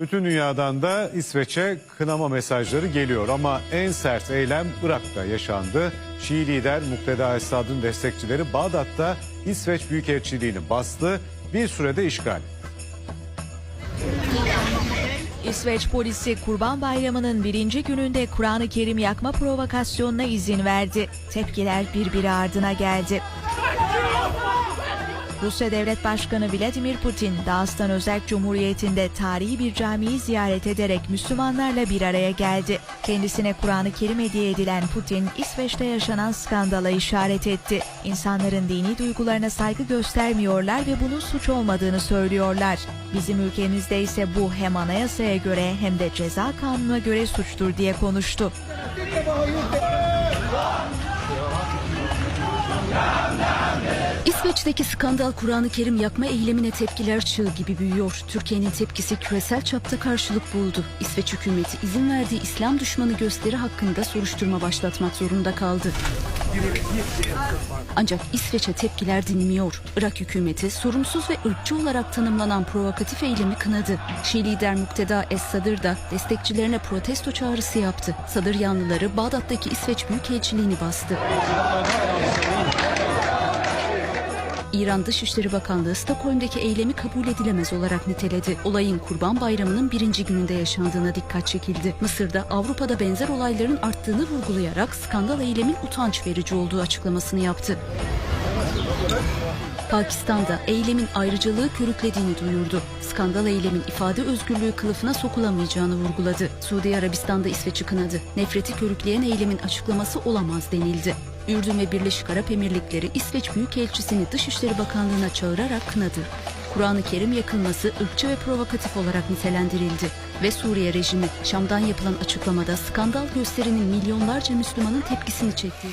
Bütün dünyadan da İsveç'e kınama mesajları geliyor ama en sert eylem Irak'ta yaşandı. Şii lider Mukteda Esad'ın destekçileri Bağdat'ta İsveç Büyükelçiliğini bastı, bir sürede işgal. İsveç polisi Kurban Bayramı'nın birinci gününde Kur'an-ı Kerim yakma provokasyonuna izin verdi. Tepkiler birbiri ardına geldi. Rusya Devlet Başkanı Vladimir Putin, Dağıstan Özerk Cumhuriyeti'nde tarihi bir camiyi ziyaret ederek Müslümanlarla bir araya geldi. Kendisine Kur'an-ı Kerim hediye edilen Putin, İsveç'te yaşanan skandala işaret etti. İnsanların dini duygularına saygı göstermiyorlar ve bunun suç olmadığını söylüyorlar. Bizim ülkemizde ise bu hem anayasaya göre hem de ceza kanununa göre suçtur diye konuştu. İsveç'teki skandal Kur'an-ı Kerim yakma eylemine tepkiler çığ gibi büyüyor. Türkiye'nin tepkisi küresel çapta karşılık buldu. İsveç hükümeti izin verdiği İslam düşmanı gösteri hakkında soruşturma başlatmak zorunda kaldı. Ancak İsveç'e tepkiler dinmiyor. Irak hükümeti sorumsuz ve ırkçı olarak tanımlanan provokatif eylemi kınadı. Şii lider Mukteda Es-Sadır da destekçilerine protesto çağrısı yaptı. Sadır yanlıları Bağdat'taki İsveç Büyükelçiliğini bastı. İran Dışişleri Bakanlığı Stockholm'deki eylemi kabul edilemez olarak niteledi. Olayın Kurban Bayramı'nın birinci gününde yaşandığına dikkat çekildi. Mısır'da Avrupa'da benzer olayların arttığını vurgulayarak skandal eylemin utanç verici olduğu açıklamasını yaptı. Pakistan'da eylemin ayrıcalığı körüklediğini duyurdu. Skandal eylemin ifade özgürlüğü kılıfına sokulamayacağını vurguladı. Suudi Arabistan'da İsveç'i kınadı. Nefreti körükleyen eylemin açıklaması olamaz denildi. Ürdün ve Birleşik Arap Emirlikleri İsveç Büyükelçisini Dışişleri Bakanlığı'na çağırarak kınadı. Kur'an-ı Kerim yakılması ırkçı ve provokatif olarak nitelendirildi. Ve Suriye rejimi Şam'dan yapılan açıklamada skandal gösterinin milyonlarca Müslümanın tepkisini çektiği